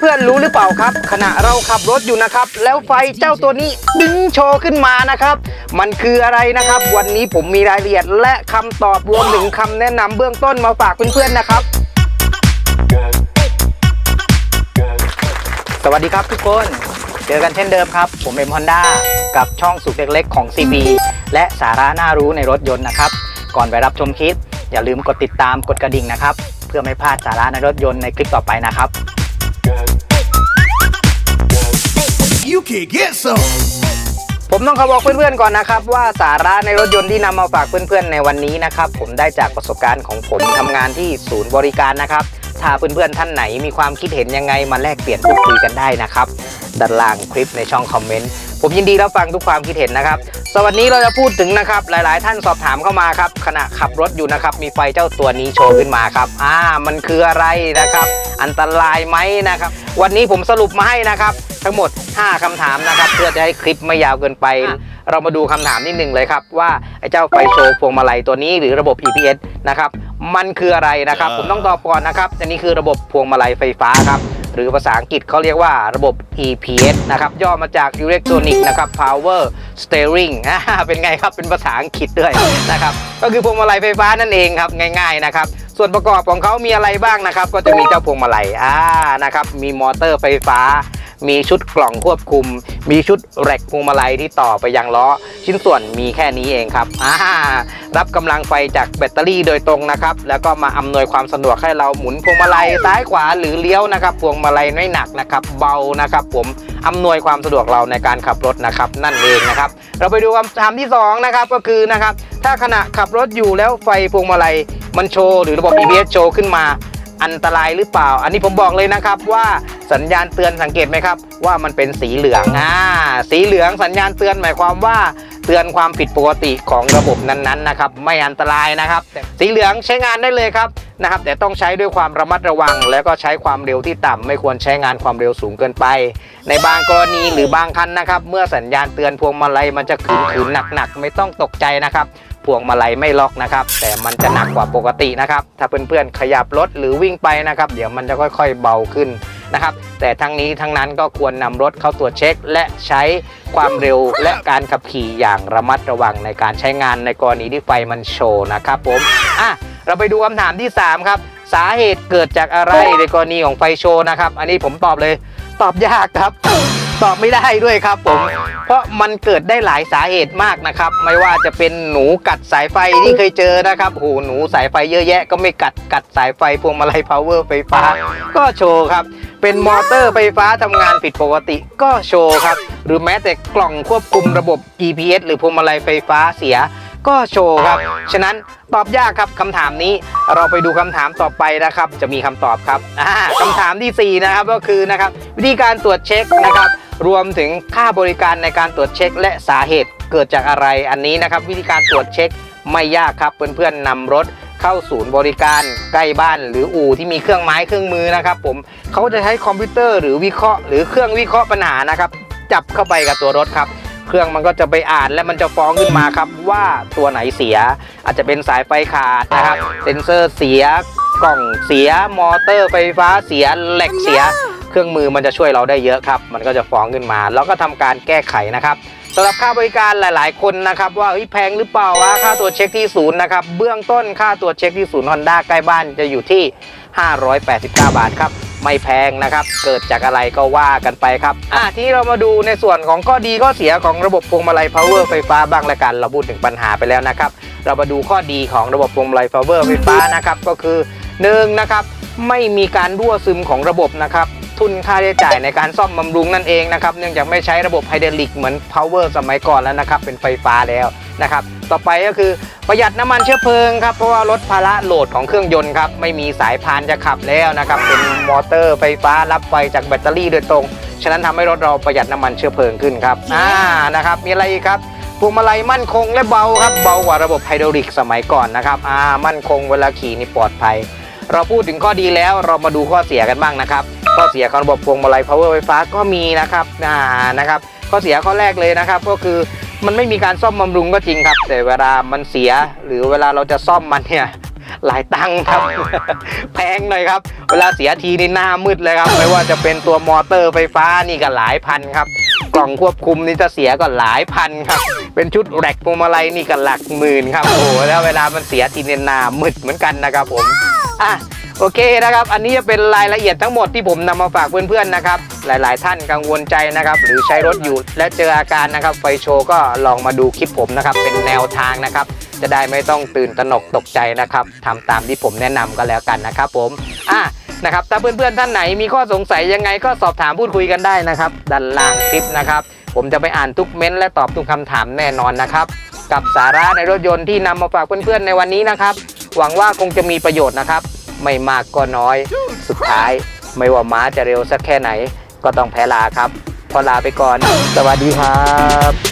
เพื่อนๆรู้หรือเปล่าครับ ขณะเราขับรถอยู่นะครับ แล้วไฟเจ้าตัวนี้ดึงโชว์ขึ้นมานะครับ มันคืออะไรนะครับ วันนี้ผมมีรายละเอียด และคำตอบรวมถึงคำแนะนำเบื้องต้นมาฝากเพื่อนๆนะครับ สวัสดีครับทุกคน เจอกันเช่นเดิมครับ ผมเอ็มฮอนด้ากับช่องสุขเล็กๆของ CB และสาระน่ารู้ในรถยนต์นะครับ ก่อนไปรับชมคลิป อย่าลืมกดติดตามกดกระดิ่งนะครับ เพื่อไม่พลาดสาระในรถยนต์ในคลิปต่อไปนะครับ You can get some. ผมต้องขอบอกเพื่อนๆก่อนนะครับ ว่าสาระในรถยนต์ที่นำมาฝากเพื่อนๆในวันนี้นะครับ ผมได้จากประสบการณ์ของผมทำงานที่ศูนย์บริการนะครับ ถ้าเพื่อนๆท่านไหนมีความคิดเห็นยังไงมาแลกเปลี่ยนพูดคุยกันได้นะครับด้านล่างคลิปในช่องคอมเมนต์ผมยินดีรับฟังทุกความคิดเห็นนะครับสวัสดีเราจะพูดถึงนะครับ หลายๆ ท่านสอบถามเข้ามาครับขณะขับรถอยู่นะครับ มีไฟเจ้าตัวนี้โชว์ขึ้นมาครับ อ่า มันคืออะไรนะครับ อันตรายไหมนะครับ วันนี้ผมสรุปมาให้นะครับ ทั้งหมด 5คำถามนะครับ เพื่อจะให้คลิปไม่ยาวเกินไป เรามาดูคำถามที่หนึ่งเลยครับ ว่าไอ้เจ้าไฟโชว์พวงมาลัยตัวนี้หรือระบบ EPS นะครับมันคืออะไรนะครับ ผมต้องตอบก่อนนะครับอันนี้คือระบบพวงมาลัยไฟฟ้าครับหรือภาษาอังกฤษเขาเรียกว่าระบบ EPS นะครับ ย่อมาจาก Electronic นะครับ Power Steering อ่าเป็นไงครับ เป็นภาษาอังกฤษด้วยนะครับ ก็คือพวงมาลัยไฟฟ้านั่นเองครับ ง่าย ๆ นะครับ ส่วนประกอบของเขามีอะไรบ้างนะครับ ก็จะมีเจ้าพวงมาลัยอ่านะครับ มีมอเตอร์ไฟฟ้า มีชุดกล่องควบคุม มีชุดแร็กพวงมาลัยที่ต่อไปยังล้อ ชิ้นส่วนมีแค่นี้เองครับอ่ารับกำลังไฟจากแบตเตอรี่โดยตรงนะครับ แล้วก็มาอำนวยความสะดวกให้เราหมุนพวงมาลัยซ้ายขวาหรือเลี้ยวนะครับ พวงมาลัยไม่หนักนะครับ เบานะครับ ผมอำนวยความสะดวกเราในการขับรถนะครับ นั่นเองนะครับ เราไปดูคำถามที่สองนะครับก็คือนะครับ ถ้าขณะขับรถอยู่แล้วไฟพวงมาลัยมันโชว์หรือระบบ EBS โชว์ขึ้นมา อันตรายหรือเปล่า อันนี้ผมบอกเลยนะครับว่าสัญญาณเตือนสังเกตไหมครับ ว่ามันเป็นสีเหลืองอ่าสีเหลืองสัญญาณเตือนหมายความว่าเตือนความผิดปกติของระบบนั้นๆนะครับไม่อันตรายนะครับ สีเหลืองใช้งานได้เลยครับนะครับ แต่ต้องใช้ด้วยความระมัดระวัง แล้วก็ใช้ความเร็วที่ต่ำไม่ควรใช้งานความเร็วสูงเกินไป ในบางกรณีหรือบางคันนะครับ เมื่อสัญญาณเตือนพวงมาลัยมันจะขืนๆหนักๆ ไม่ต้องตกใจนะครับพวงมาลัยไม่ล็อกนะครับ แต่มันจะหนักกว่าปกตินะครับ ถ้าเพื่อนๆขยับรถหรือวิ่งไปนะครับ เดี๋ยวมันจะค่อยๆเบาขึ้นนะครับ แต่ทั้งนี้ทั้งนั้นก็ควรนำรถเข้าตรวจเช็ค และใช้ความเร็วและการขับขี่อย่างระมัดระวังในการใช้งานในกรณีที่ไฟมันโชว์นะครับผมอะเราไปดูคำถามที่ 3 ครับสาเหตุเกิดจากอะไรในกรณีของไฟโชว์นะครับ อันนี้ผมตอบเลย ตอบยากครับ ตอบไม่ได้ด้วยครับผม เพราะมันเกิดได้หลายสาเหตุมากนะครับ ไม่ว่าจะเป็นหนูกัดสายไฟที่เคยเจอนะครับโอ้หหนูสายไฟเยอะแยะ ก็ไม่กัดกัดสายไฟพวงมาลัยพาวเวอร์ไฟฟ้า ก็โชว์ครับ เป็นมอเตอร์ไฟฟ้าทำงานผิดปกติก็โชว์ครับ หรือแม้แต่กล่องควบคุมระบบ EPS หรือพวงมาลัยไฟฟ้าเสีย ก็โชว์ครับ ฉะนั้นตอบยากครับคำถามนี้เราไปดูคำถามต่อไปนะครับ จะมีคำตอบครับอ่าคำถามทีสี่4 นะครับก็คือนะครับ วิธีการตรวจเช็คนะครับ รวมถึงค่าบริการในการตรวจเช็ค และสาเหตุเกิดจากอะไรอันนี้นะครับ วิธีการตรวจเช็คไม่ยากครับ เพื่อนๆนำรถเข้าศูนย์บริการใกล้บ้านหรืออู่ที่มีเครื่องไม้เครื่องมือนะครับ ผมเขาจะใช้คอมพิวเตอร์หรือวิเคราะห์หรือเครื่องวิเคราะห์ปัญหานะครับ จับเข้าไปกับตัวรถครับเครื่องมันก็จะไปอ่านและมันจะฟ้องขึ้นมาครับว่าตัวไหนเสีย อาจจะเป็นสายไฟขาดนะครับ เซ็นเซอร์เสียกล่องเสีย มอเตอร์ไฟฟ้าเสียเหล็กเสีย รื่องมือมันจะช่วยเราได้เยอะครับ มันก็จะฟ้องขึ้นมา แล้วก็ทำการแก้ไขนะครับสำหรับค่าบริการหลายๆ คนนะครับว่าแพงหรือเปล่าวะค่าตรวจเช็คที่ศูนย์นะครับเบื้องต้นค่าตรวจเช็คที่ศูนย์ฮอนด้าใกล้บ้านจะอยู่ที่ 589 บาทครับไม่แพงนะครับ เกิดจากอะไรก็ว่ากันไปครับ อะทีนี้เรามาดูในส่วนของข้อดีข้อเสียของระบบพวงมาลัย power ไฟฟ้าบ้างละกัน เราพูดถึงปัญหาไปแล้วนะครับ เรามาดูข้อดีของระบบพวงมาลัย power ไฟฟ้านะครับ ก็คือหนึ่งนะครับ ไม่มีการรั่วซึมของระบบนะครับ ทุนค่าใช้จ่ายในการซ่อมบำรุงนั่นเองนะครับเนื่องจากไม่ใช้ระบบไฮดรอลิกเหมือน power สมัยก่อนแล้วนะครับ เป็นไฟฟ้าแล้วนะครับ ต่อไปก็คือประหยัดน้ำมันเชื้อเพลิงครับเพราะว่าลดภาระโหลดของเครื่องยนต์ครับไม่มีสายพานจะขับแล้วนะครับเป็นมอเตอร์ไฟฟ้ารับไฟจากแบตเตอรี่โดยตรง ฉะนั้นทำให้รถเราประหยัดน้ำมันเชื้อเพลิงขึ้นครับอ่านะครับมีอะไรอีกครับพวงมาลัยมั่นคงและเบาครับเบากว่าระบบไฮดรอลิกสมัยก่อนนะครับอ่ามั่นคงเวลาขี่นี่ปลอดภัย เราพูดถึงข้อดีแล้วเรามาดูข้อเสียกันบ้างนะครับ ข้อเสียของระบบพวงมาลัย power ไฟฟ้าก็มีนะครับอ่านะครับข้อเสียข้อแรกเลยนะครับ ก็คือมันไม่มีการซ่อมบำรุงก็จริงครับ แต่เวลามันเสียหรือเวลาเราจะซ่อมมันเนี่ยหลายตังค์ครับ แพงหน่อยครับ เวลาเสียทีนี่หน้ามืดเลยครับ ไม่ว่าจะเป็นตัวมอเตอร์ไฟฟ้านี่ก็หลายพันครับ กล่องควบคุมนี่จะเสียก็หลายพันครับ เป็นชุดแรกพวงมาลัยนี่ก็หลักหมื่นครับ โอ้โหแล้วเวลามันเสียทีนี่หน้ามืดเหมือนกันนะครับผม อะ โอเคนะครับ อันนี้จะเป็นรายละเอียดทั้งหมดที่ผมนำมาฝากเพื่อนๆนะครับ หลายๆ ท่านกังวลใจนะครับ หรือใช้รถอยู่และเจออาการนะครับ ไฟโชว์ก็ลองมาดูคลิปผมนะครับ เป็นแนวทางนะครับ จะได้ไม่ต้องตื่นตระหนกตกใจนะครับทำตามที่ผมแนะนำก็แล้วกันนะครับ ผม อะนะครับ ถ้าเพื่อนๆท่านไหนมีข้อสงสัยยังไงก็สอบถามพูดคุยกันได้นะครับ ด้านล่างคลิปนะครับ ผมจะไปอ่านทุกเม้นต์และตอบทุกคำถามแน่นอนนะครับ กับสาระในรถยนต์ที่นำมาฝากเพื่อนๆในวันนี้นะครับ หวังว่าคงจะมีประโยชน์นะครับ ไม่มากก็น้อย สุดท้ายไม่ว่าม้าจะเร็วสักแค่ไหน ก็ต้องแพ้ลาครับ พอลาไปก่อน สวัสดีครับ